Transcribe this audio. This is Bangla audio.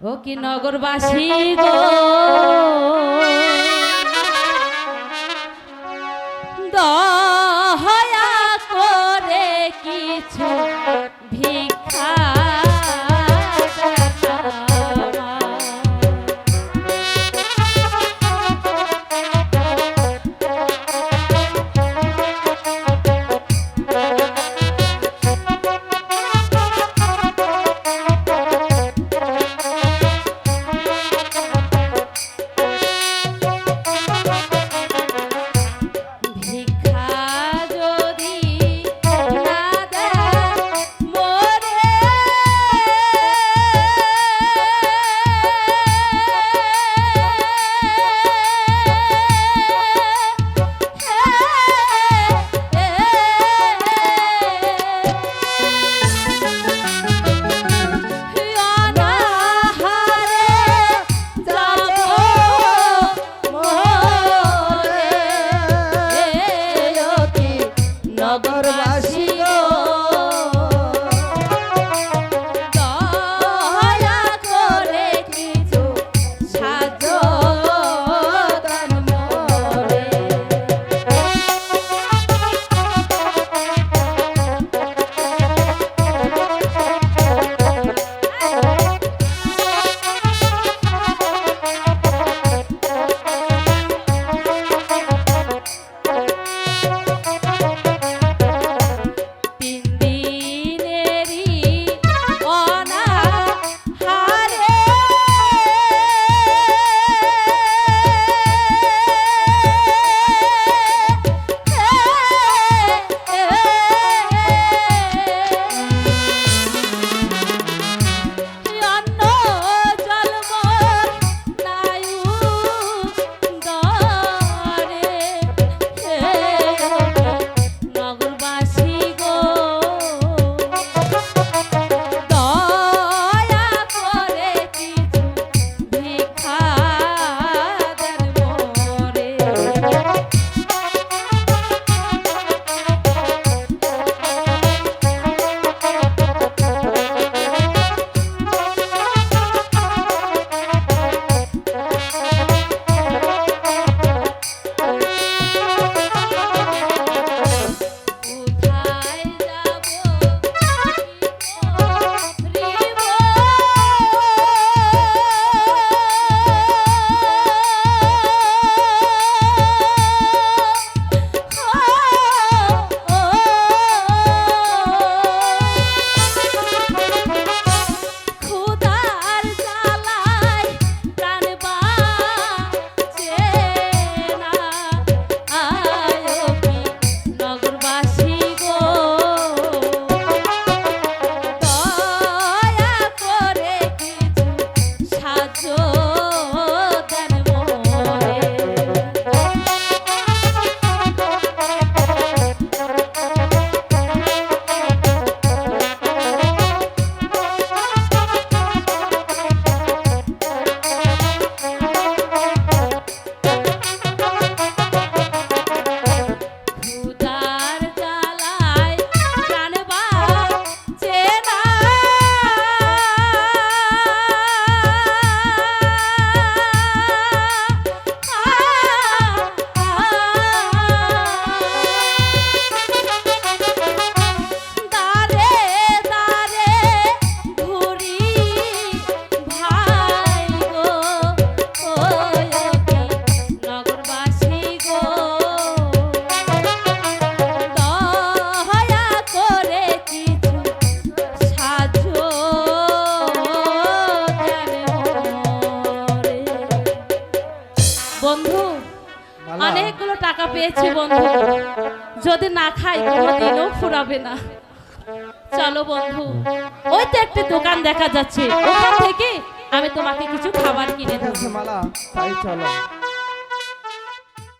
ও কি নগরবাসী গো? নগরবাসী বন্ধু অনেকগুলো টাকা পেয়েছি বন্ধু। যদি না খাই কোনোদিনও ফুরাবে না। চলো বন্ধু ওই তো একটা দোকান দেখা যাচ্ছে। ওখান থেকে আমি তোমাকে কিছু খাবার কিনে দেবো। মালা। তাই চলো।